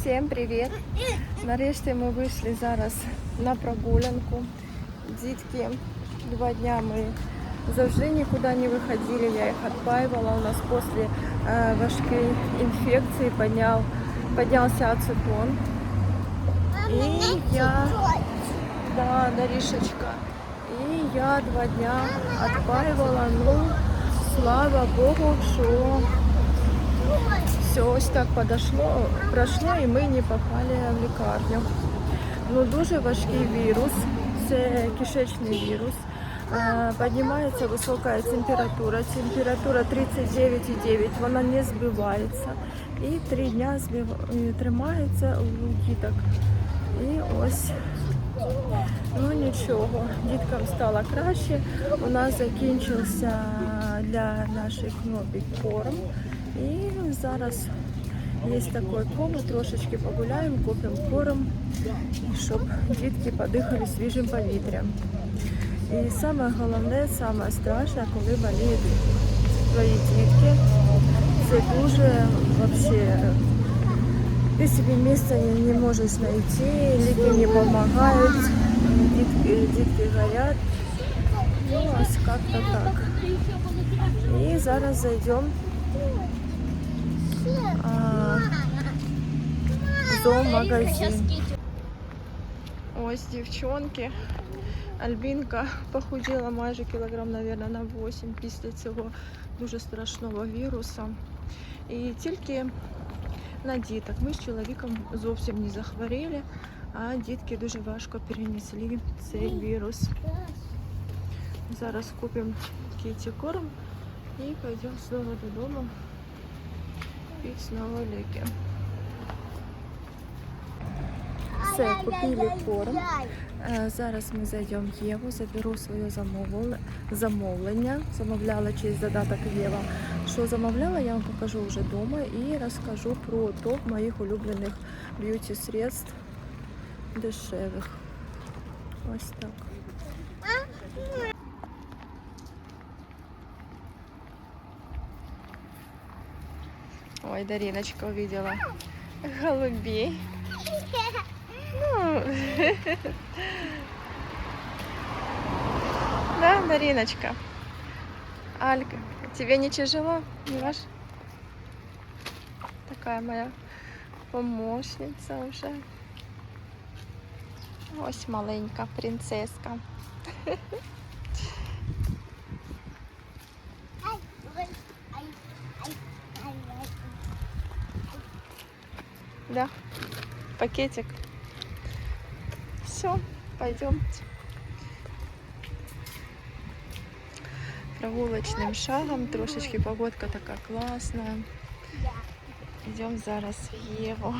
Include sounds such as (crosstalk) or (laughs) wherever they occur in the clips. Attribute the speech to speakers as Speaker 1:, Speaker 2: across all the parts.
Speaker 1: Всім привіт! Нарешті ми вийшли зараз на прогулянку. Дітки, два дня ми завжди нікуди не виходили, я їх відпаювала. У нас після е, важкої інфекції підняв, піднявся ацетон. І я, да, Дарішечка, і я два дня відпаювала. Ну, слава Богу, що Все ось так подошло, пройшло і ми не попали в лікарню. Ну дуже важкий вірус, це кишечний вірус. Піднімається висока температура, температура 39,9, вона не збивається. І три дня збив... е, тримається у діток. І ось Ну нічого, діткам стало краще. У нас закінчився для наших кнопік корм. І зараз є такий ком, ми трошечки погуляємо, купимо корм, щоб дітки подихали свіжим повітрям. І саме головне, саме страшне, коли боліють твої дітки. Це дуже вообще ти собі місця не, не можеш знайти, ліки не допомагають, дітки, дітки горять. Ну, ось як-то так. І зараз зайдемо а, в зоомагазин. Ось дівчонки. Альбінка похуділа майже кілограм, мабуть, на 8 після цього дуже страшного вірусу. І тільки на діток. Ми з чоловіком зовсім не захворіли, а дітки дуже важко перенесли цей вірус. Зараз купимо кіті корм і пойдемо знову додому пити знову ліки. Все, купили корм. Е, Зараз ми зайдемо в Єву, заберу своє замовлення. замовлення. Замовляла через додаток Єва. Що замовляла, я вам покажу вже вдома і розкажу про топ моїх улюблених б'юті средств дешевих. Ось так. Ой, Дариночка увидела голубей. (laughs) Ну, да, Дариночка. Алька, тебе не тяжело, Милаш? Такая моя помощница уже. Ось маленька принцеска. (laughs) Да, пакетик. Все, пойдемте. Прогулочным шагом. Трошечки погодка така класна. Йдемо зараз в Єву.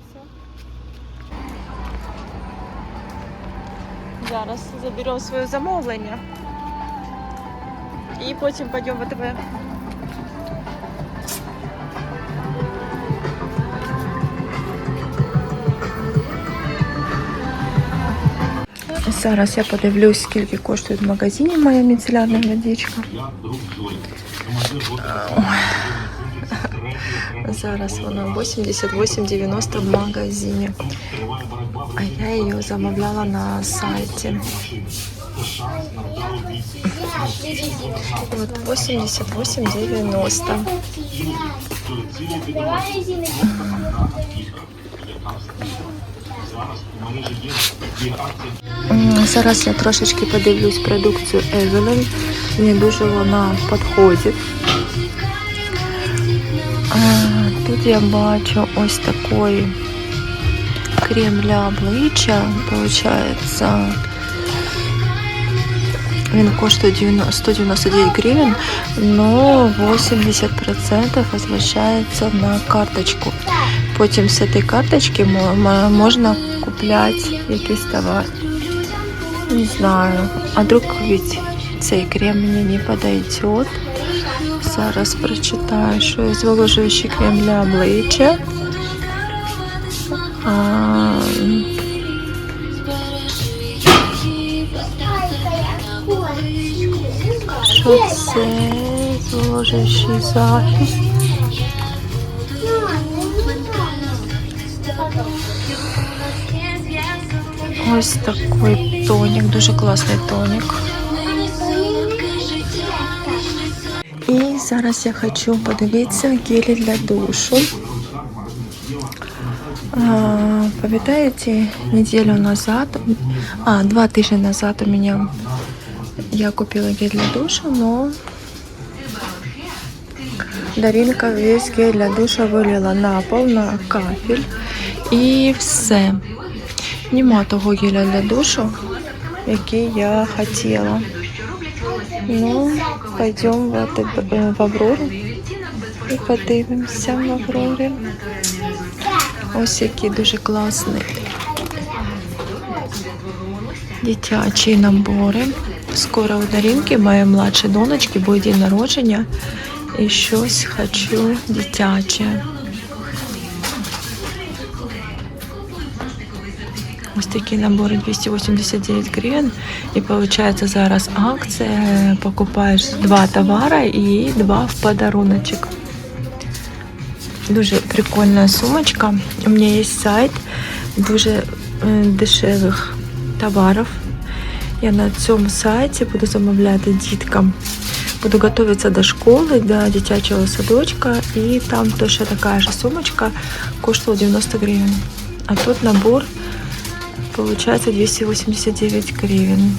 Speaker 1: Все. Зараз заберемо своє замовлення. І потім підемо в АТБ. Зараз я подивлюсь, скільки коштує в магазині моя міцелярна водичка. Зараз вона 88,90 в магазині. А я її замовляла на сайті. От 88,90. М, Зараз я трошечки подивлюсь продукцію Evelyn. Мені дуже вона підходить. Тут я бачу ось такий крем для обличчя. Получається, він коштує 90 199 гривень, но 80% возвращається на карточку. Потім з цієї карточки мо- мо- можна купляти якийсь товар. Не знаю. А вдруг ведь цей крем мені не подойдет. Зараз прочитаю, що є зволожуючий крем для обличчя. А... Оце зложивший захист. Ось такий тонік, дуже класний тонік. І зараз я хочу подивитися гелі для душу. Пам'ятаєте, неделю назад, а, два тижні назад у меня я купила гель для душа, но Даринка весь гель для душа вилила на пол, на кафель. І все. Нема того геля для душу, який я хотіла. Ну, пойдем в, е, в Аврору і подивимося в Аврорі. Ось які дуже класні дитячі набори. Скоро у Даринки, моєї младшої донечки, буде день народження. І щось хочу дитяче. Ось такі набори 289 гривень. І виходить зараз акція. Покупаєш два товари і два в подаруночок. Дуже прикольна сумочка. У мене є сайт дуже е, дешевих товарів. Я на цьому сайті буду замовляти діткам. Буду готовиться до школи, до дитячого садочка. І там точно така же сумочка коштувала 90 гривень. А тут набор получается 289 гривен.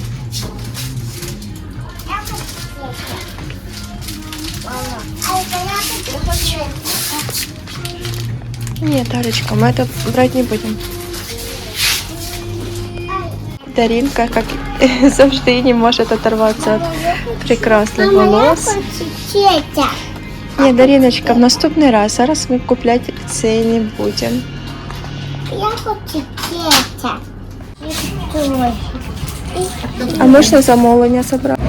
Speaker 1: Нет, Арочка, мы это брать не будем. Даринка, как (laughs) завжди, не может оторваться от прекрасных волос. Ні, Дариночка, в наступний раз. Зараз ми купляти це не будемо.
Speaker 2: Я хочу. Стой.
Speaker 1: А можна замовлення забрати?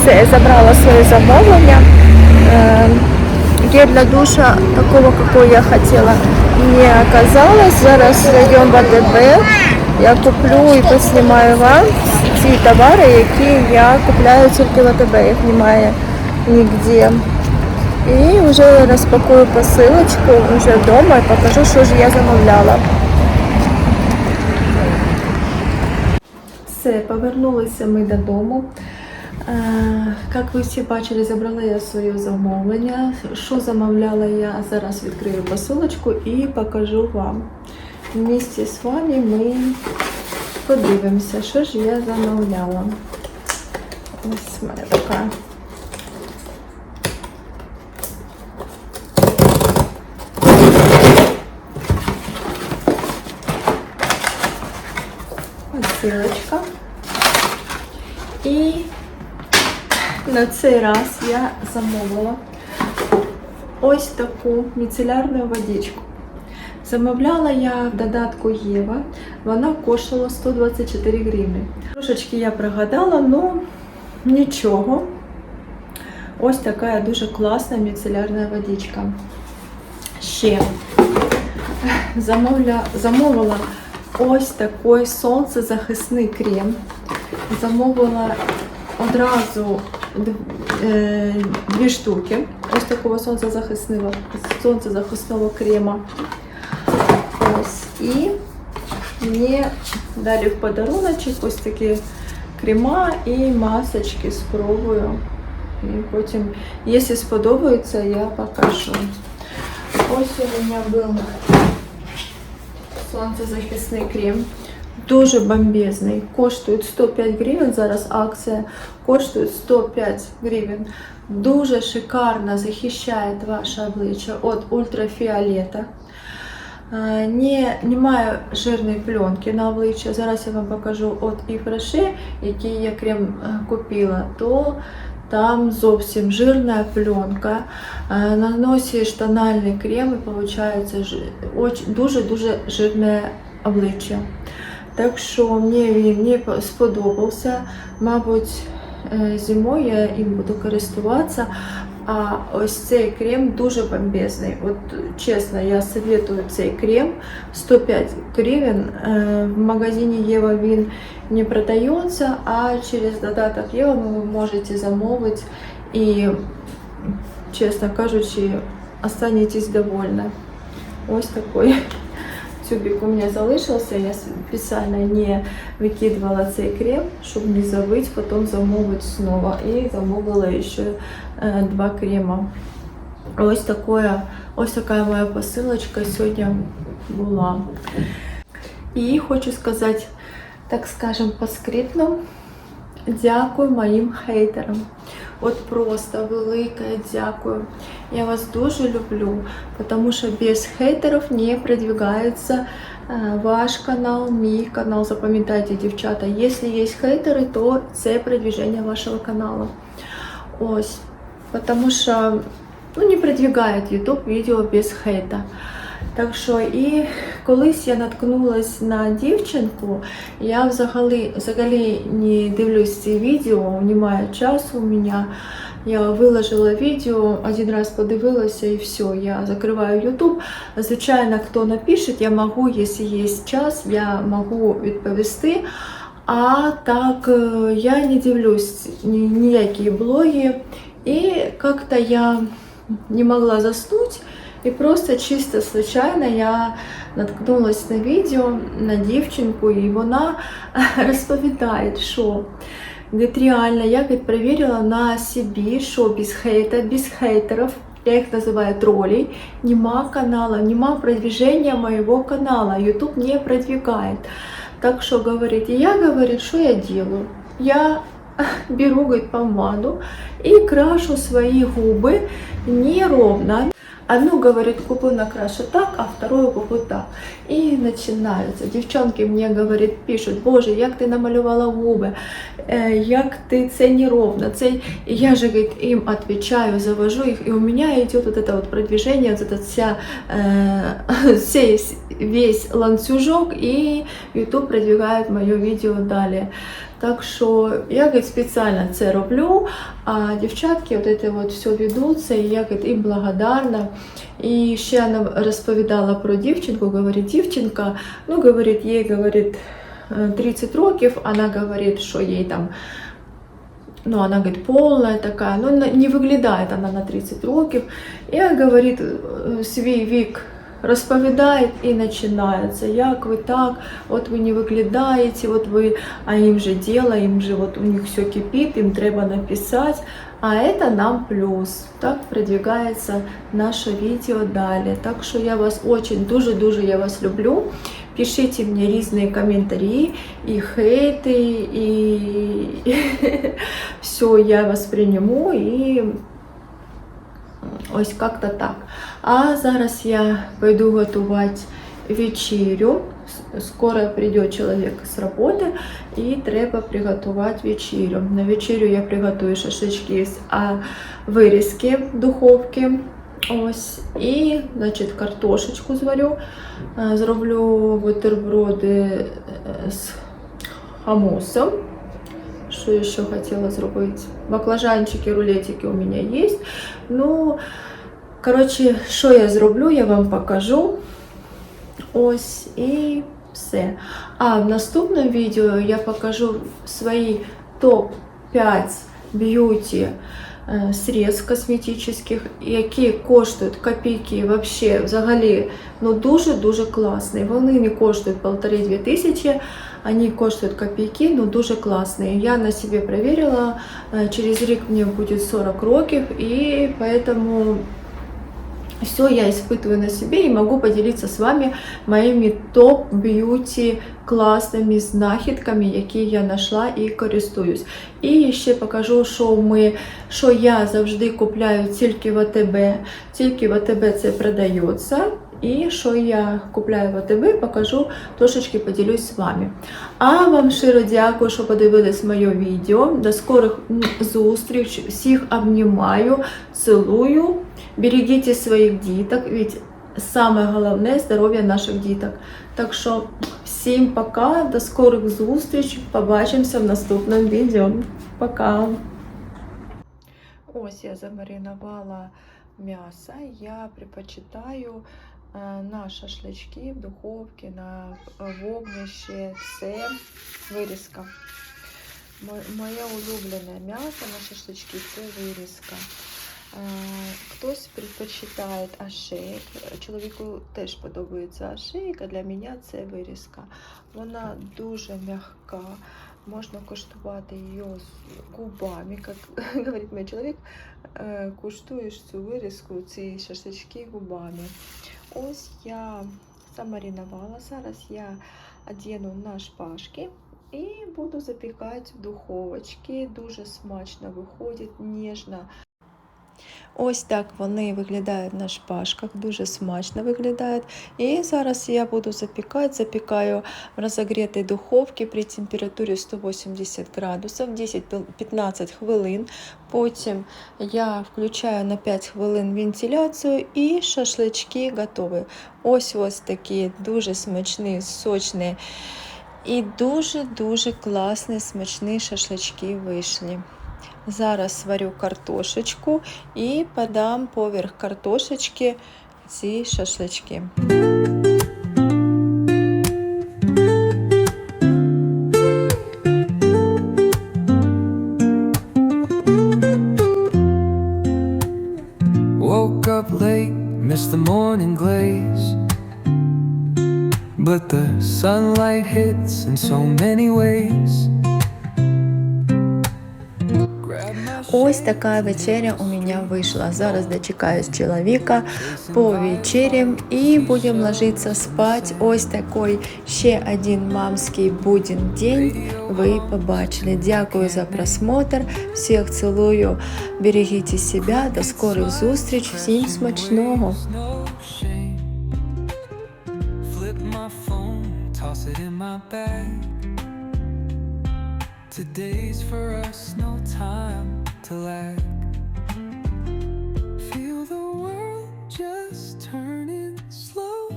Speaker 1: Все, забрала своє замовлення. Е, Гель для душа такого, какой я хотела, не оказалось. Зараз йдемо в АТБ. Я куплю і поснімаю вам ці товари, які я купляю тільки в АТБ. Їх немає нігде. І вже розпакую посилочку вже вдома і покажу, що ж я замовляла. Все, повернулися ми додому. Е, Як ви всі бачили, забрала я своє замовлення. Що замовляла я, зараз відкрию посилочку і покажу вам. Вместе з вами ми подивимося, що ж я замовляла. Ось в мене така. Посилочка. І на цей раз я замовила ось таку міцелярну водичку. Замовляла я в додатку Єва, вона коштувала 124 гривні. Трошечки я прогадала, ну нічого. Ось така дуже класна міцелярна водичка. Ще замовля, замовила ось такий сонцезахисний крем. Замовила одразу дві штуки ось такого сонцезахисного, сонцезахисного крема. Ось. І мені далі в подаруночок ось такі крема і масочки спробую. І потім, якщо сподобається, я покажу. Ось у мене був сонцезахисний крем. Дуже бомбезний. Коштує 105 гривень. Зараз акція коштує 105 гривень. Дуже шикарно захищає ваше обличчя від ультрафіолета. Е, Не, немає жирної пленки на обличчя. Зараз я вам покажу от Івраше, який я крем е, купила, то там зовсім жирна пленка. Е, Наносиш тональний крем і виходить дуже-дуже жирне обличчя. Так що мені він не по- сподобався. Мабуть, е, зимою я їм буду користуватися. А ось цей крем дуже бомбезний. От чесно, я советую цей крем 105 гривень. Е, В магазині Єва він не продається, а через додаток Єва ви можете замовити І, чесно кажучи, останетесь довольні. Ось такий Тюбик у меня залишился, Я специально не выкидывала цей крем, чтобы не забыть, потом замовить снова. И замовила еще э, два крема. Ось такое, ось такая моя посылочка сегодня была. И хочу сказать, так скажем, по скриптам, дякую моїм хейтерам. От просто велике дякую. Я вас дуже люблю, тому що без хейтерів не продвигається е, ваш канал, мій канал. Запам'ятайте, дівчата, якщо є хейтери, то це продвиження вашого каналу. Ось. Потому що ну, не продвигає YouTube відео без хейта. Так що і колись я наткнулась на дівчинку, я взагалі, взагалі не дивлюсь ці відео, немає часу у мене. Я виложила відео, один раз подивилася і все, я закриваю YouTube. Звичайно, хто напише, я можу, якщо є час, я можу відповісти. А так е, я не дивлюсь ні- ніякі блоги. І как-то я не могла заснуть. І просто чисто случайно я наткнулась на відео на дівчинку, і вона (laughs) розповідає, що говорить, реально я говорить, проверила на собі, що без хейта, без хейтерів, я їх називаю тролей, нема канала, нема продвижения моего канала, YouTube не продвигает. Так что, говорит, и я, говорит, что я делаю? Я (laughs) беру, говорит, помаду и крашу свои губы неровно. Одну, говорит, губу накрашу так, а вторую губу так. И начинаются. Девчонки мне, говорит, пишут, боже, як ти намалювала губи, е, як ти це неровно. Це... І я же, говорит, им отвечаю, завожу их, и у меня идет вот это вот продвижение, вот эта вся, э, (laughs) сей весь ланцюжок, и YouTube продвигает мое видео далее. Так що я говорит, спеціально це роблю, а дівчатки от це от все ведуться, і я говорит, їм благодарна. І ще вона розповідала про дівчинку, говорить, дівчинка, ну, говорить, їй, говорить, е, 30 років, вона говорить, що їй там ну, она говорит, полная такая, ну, не выглядает она на 30 років. І, говорит, е, свій вік розповідає і починається, як ви так, от ви не виглядаєте, от ви, а їм же дело, їм же от у них все кипить, їм треба написати, а это нам плюс. Так продвигається наше відео далі. Так що я вас очень, дуже-дуже я вас люблю. Пишите мне різні коментарі, і хейти, і (laughs) все, я вас прийму і ось як-то так. А зараз я пойду готувати вечерю. С- Скоро прийде чоловік з роботи і треба приготувати вечерю. На вечерю я приготую шашлички з а, вирізки в духовці. Ось. І, значить, картошечку зварю. Е, Зроблю бутерброди е, з хамусом. Что еще хотела зробити? Баклажанчики, рулетики у меня есть. Ну, короче, що я зроблю, я вам покажу. Ось і все. А в наступному відео я покажу свої топ-5 б'юті е, средств косметичних, які коштують копійки вообще взагалі ну дуже-дуже класні. Вони не коштують полтори-дві тисячі, вони коштують копійки, ну дуже класні. Я на себе проверила, е, через рік мені буде 40 років, і поэтому все я испытываю на себе и могу поделиться с вами моими топ-б'юті класними знахідками, які я знайшла і користуюсь. І ще покажу, що ми, що я завжди купляю тільки в АТБ, тільки в АТБ це продається. І що я купляю в АТБ, покажу, трошечки поділюсь з вами. А вам щиро дякую, що подивились моє відео. До скорих м, зустріч. Всіх обнімаю, цілую. Берегите своїх діток, ведь саме головне здоров'я наших діток. Так що всім пока, до скорих зустріч. Побачимося в наступному відео. Пока. Ось я замаринувала м'ясо. Я предпочитаю е, на шашлички в духовці, на вогнище. Це вирізка. Моє улюблене м'ясо на шашлички це вирізка. Е, Хтось предпочитає ашейк. Чоловіку теж подобається ашейк, а для мене це вирізка. Вона дуже м'яка. Можна коштувати її з губами, як (laughs) говорить мій чоловік, е, куштуєш цю вирізку, ці шашлички губами. Ось я замаринувала. Зараз я одіну на шпажки і буду запікати в духовочці. Дуже смачно виходить, ніжно. Ось так вони виглядають на шпажках, дуже смачно виглядають. І зараз я буду запікати, запікаю в розогрітій духовці при температурі 180 градусів 10-15 хвилин. Потім я включаю на 5 хвилин вентиляцію і шашлички готові. Ось ось такі дуже смачні, сочні і дуже-дуже класні смачні шашлички вийшли. Зараз сварю картошечку і подам поверх картошечки ці шашлички.
Speaker 3: Woke up late, missed the morning glaze. But the sunlight hits in so many ways.
Speaker 1: Ось така вечеря у мене вийшла. Зараз дочекаюсь чоловіка, повечерям і будемо ложитися спати. Ось такий ще один мамський буден день ви побачили. Дякую за просмотр. Всіх цілую. Берегіть себе. До скорих зустріч. Всім смачного!
Speaker 3: There's no shame. Flip my phone, toss it in my bag. Today's for us, no time to lack. Feel the world just turning slow.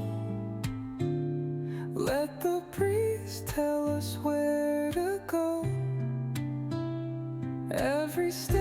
Speaker 3: Let the breeze tell us where to go. Every step.